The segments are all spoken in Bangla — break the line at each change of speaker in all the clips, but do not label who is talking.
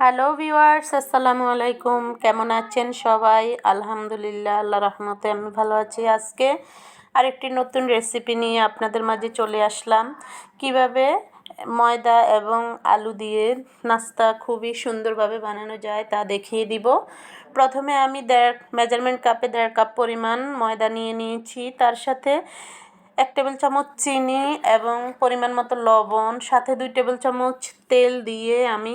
হ্যালো ভিউয়ার্স, আসসালামু আলাইকুম। কেমন আছেন সবাই? আলহামদুলিল্লাহ আল্লাহ রহমতে আমি ভালো আছি আজকে। আরেকটি নতুন রেসিপি নিয়ে আপনাদের মাঝে চলে আসলাম। কীভাবে ময়দা এবং আলু দিয়ে নাস্তা খুবই সুন্দরভাবে বানানো যায় তা দেখিয়ে দিব। প্রথমে আমি দেড় মেজারমেন্ট কাপে দেড় কাপ পরিমাণ ময়দা নিয়ে নিয়েছি। তার সাথে এক টেবিল চামচ চিনি এবং পরিমাণ মতো লবণ, সাথে দুই টেবিল চামচ তেল দিয়ে আমি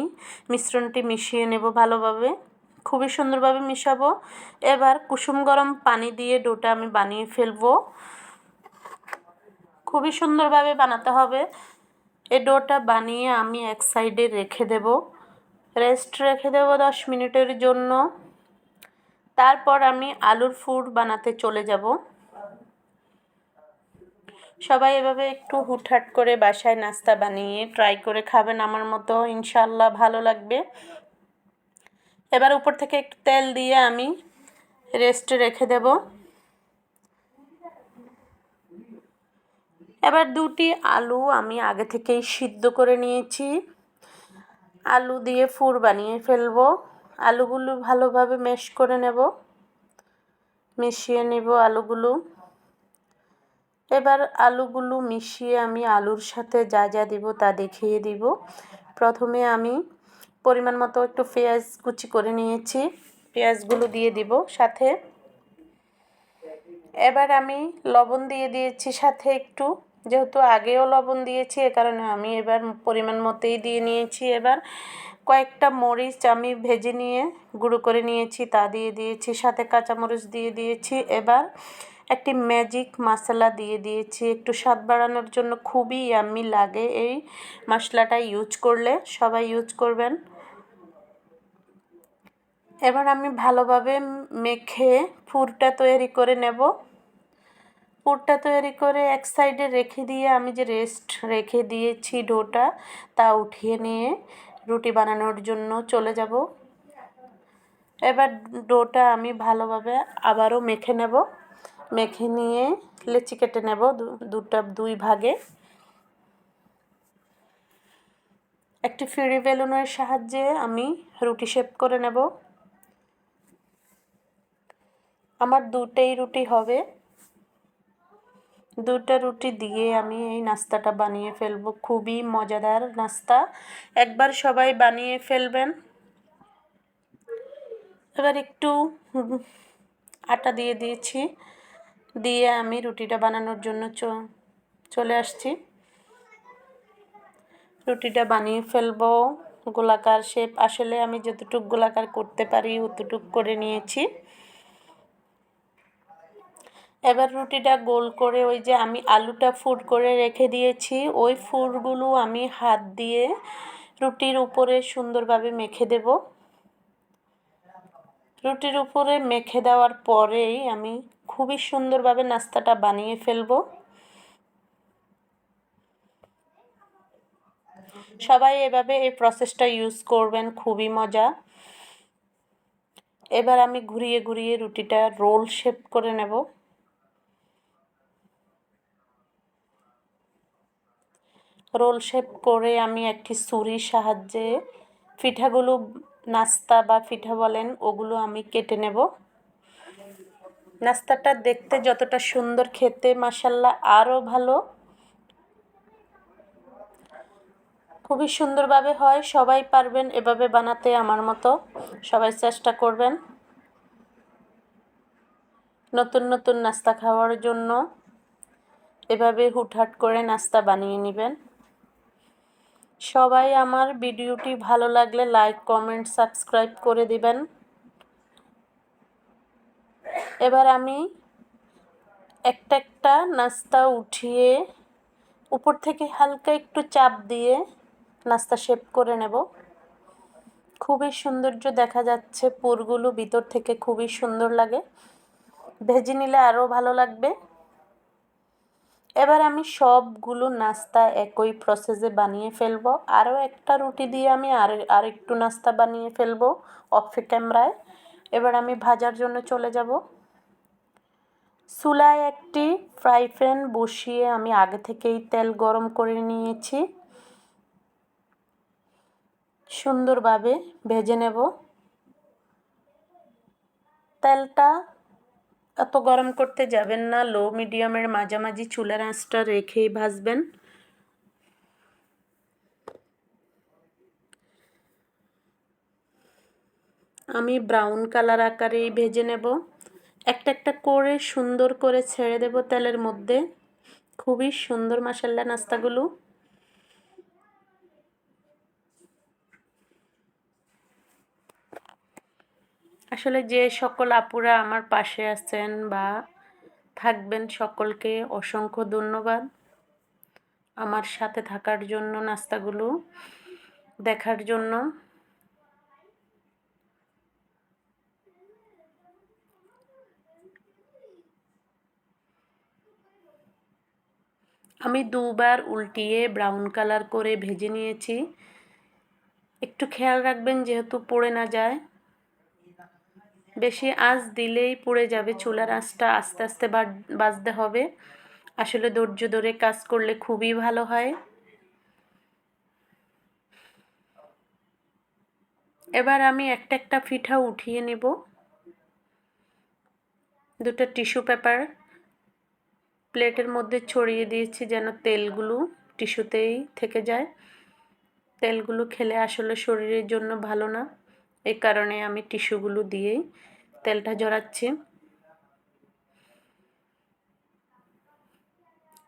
মিশ্রণটি মিশিয়ে নেব ভালোভাবে। খুবই সুন্দরভাবে মিশাবো। এবার কুসুম গরম পানি দিয়ে ডোটা আমি বানিয়ে ফেলব। খুবই সুন্দরভাবে বানাতে হবে। এ ডোটা বানিয়ে আমি এক সাইডে রেখে দেব। রেস্ট রেখে দেব দশ মিনিটের জন্য। তারপর আমি আলুর ফুড বানাতে চলে যাব। সবাই এভাবে একটু হুটহাট করে বাসায় নাস্তা বানিয়ে ট্রাই করে খাবেন আমার মতো ইনশাল্লাহ ভালো লাগবে। এবার উপর থেকে একটু তেল দিয়ে আমি রেস্টে রেখে দেব। এবার দুটি আলু আমি আগে থেকেই সিদ্ধ করে নিয়েছি। আলু দিয়ে ফুর বানিয়ে ফেলব। আলুগুলো ভালোভাবে মেশ করে নেব। মিশিয়ে নেব আলুগুলো। এবার আলুগুলো মিশিয়ে আমি আলুর সাথে যা যা দিব তা দেখিয়ে দিব। প্রথমে আমি পরিমাণ মতো একটু পেঁয়াজ কুচি করে নিয়েছি। পেঁয়াজগুলো দিয়ে দিব সাথে। এবার আমি লবণ দিয়ে দিয়েছি সাথে একটু। যেহেতু আগেও লবণ দিয়েছি, এ কারণে আমি এবার পরিমাণ মতোই দিয়ে নিয়েছি। এবার কয়েকটা মরিচ আমি ভেজে নিয়ে গুঁড়ো করে নিয়েছি, তা দিয়ে দিয়েছি। সাথে কাঁচামরিচ দিয়ে দিয়েছি। এবার একটি ম্যাজিক মশলা দিয়ে দিয়েছি। একটু স্বাদ বাড়ানোর জন্য খুবই ইয়াম্মি লাগে এই মশলাটা ইউজ করলে। সবাই ইউজ করবেন। এবার আমি ভালোভাবে মেখে পুরটা তৈরি করে নেব। পুরটা তৈরি করে এক সাইডে রেখে দিয়ে আমি যে রেস্ট রেখে দিয়েছি ডোটা, তা উঠিয়ে নিয়ে রুটি বানানোর জন্য চলে যাব। এবার ডোটা আমি ভালোভাবে আবারও মেখে নেব। মেখে নিয়ে লেচি কেটে নেব দুটা, দুই ভাগে। একটি ফিরি বেলুনের সাহায্যে আমি রুটি শেপ করে নেব। আমার দুটেই রুটি হবে। দুটা রুটি দিয়ে আমি এই নাস্তাটা বানিয়ে ফেলব। খুবই মজাদার নাস্তা। একবার সবাই বানিয়ে ফেলবেন। এবার একটু আটা দিয়ে দিয়েছি। দিয়ে আমি রুটিটা বানানোর জন্য চলে আসছি। রুটিটা বানিয়ে ফেলব। গোলাকার শেপ আসলে আমি যতটুক গোলাকার করতে পারি অতটুক করে নিয়েছি। এবার রুটিটা গোল করে ওই যে আমি আলুটা ফুড করে রেখে দিয়েছি। ওই ফুডগুলো আমি হাত দিয়ে রুটির উপরে সুন্দরভাবে মেখে দেব। রুটির উপরে মেখে দেওয়ার পরেই আমি খুবই সুন্দরভাবে নাস্তাটা বানিয়ে ফেলব। সবাই এভাবে এই প্রসেসটা ইউজ করবেন, খুবই মজা। এবার আমি ঘুরিয়ে ঘুরিয়ে রুটিটা রোল শেপ করে নেব। রোল শেপ করে আমি একটি ছুরির সাহায্যে পিঠাগুলো নাস্তা বা পিঠা বলেন, ওগুলো আমি কেটে নেব। নাস্তাটা দেখতে যতটা সুন্দর, খেতে মাসাল্লাহ আরও ভালো। খুবই সুন্দরভাবে হয়, সবাই পারবেন এভাবে বানাতে আমার মতো। সবাই চেষ্টা করবেন নতুন নতুন নাস্তা খাওয়ার জন্য। এভাবে হুটহাট করে নাস্তা বানিয়ে নেবেন। সবাই আমার ভিডিওটি ভালো লাগলে লাইক, কমেন্ট, সাবস্ক্রাইব করে দিবেন। এবার আমি একটা একটা নাস্তা উঠিয়ে উপর থেকে হালকা একটু চাপ দিয়ে নাস্তা শেপ করে নেব। খুবই সৌন্দর্য দেখা যাচ্ছে, পুরগুলো ভিতর থেকে খুবই সুন্দর লাগে। ভেজে নিলে আরও ভালো লাগবে। এবার আমি সবগুলো নাস্তা একই প্রসেসে বানিয়ে ফেলব। আরও একটা রুটি দিয়ে আমি আর আর একটু নাস্তা বানিয়ে ফেলব অফ ক্যামেরায় এবার আমি ভাজার জন্য চলে যাব। চুলায় একটি ফ্রাই প্যান বসিয়ে আমি আগে থেকেই তেল গরম করে নিয়েছি। সুন্দরভাবে ভেজে নেব। তেলটা এত গরম করতে যাবেন না লো মিডিয়ামের মাঝামাঝি চুলার আঁচটা রেখেই ভাজবেন। আমি ব্রাউন কালার আকারেই ভেজে নেব। একটা একটা করে সুন্দর করে ছেড়ে দেব তেলের মধ্যে। খুবই সুন্দর মাসাল্লা নাস্তাগুলো। আসলে যে সকল আপুরা আমার পাশে আছেন বা থাকবেন সকলকে অসংখ্য ধন্যবাদ। আমার সাথে থাকার জন্য, নাস্তাগুলো দেখার জন্য। আমি দুবার উল্টিয়ে ব্রাউন কালার করে ভেজে নিয়েছি। একটু খেয়াল রাখবেন, যেহেতু পড়ে না যায়। বেশি আঁচ দিলেই পুড়ে যাবে, চুলার আঁচটা আস্তে আস্তে বাজতে হবে। আসলে ধৈর্য ধরে কাজ করলে খুবই ভালো হয়। এবার আমি একটা একটা পিঠা উঠিয়ে নেব। দুটো টিস্যু পেপার প্লেটের মধ্যে ছড়িয়ে দিয়েছি যেন তেলগুলো টিস্যুতেই থেকে যায়। তেলগুলো খেলে আসলে শরীরের জন্য ভালো না। এই কারণে আমি টিস্যুগুলো দিয়েই তেলটা জড়াচ্ছি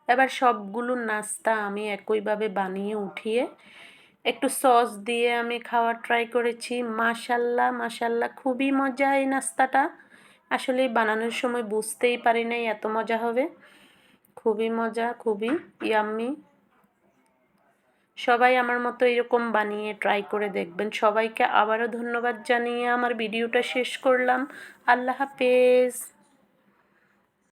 এবার সবগুলো নাস্তা আমি একইভাবে বানিয়ে উঠিয়ে একটু সস দিয়ে আমি খাওয়ার ট্রাই করেছি। মাশাল্লাহ মাশাল্লাহ, খুবই মজা এই নাস্তাটা। আসলে বানানোর সময় বুঝতেই পারি নাই এত মজা হবে। খুবই মজা, খুবই ইয়াম্মি সবাই আমার মতো এরকম বানিয়ে ট্রাই করে দেখবেন। সবাইকে আবারও ধন্যবাদ জানিয়ে আমার ভিডিওটা শেষ করলাম। আল্লাহ হাফেজ।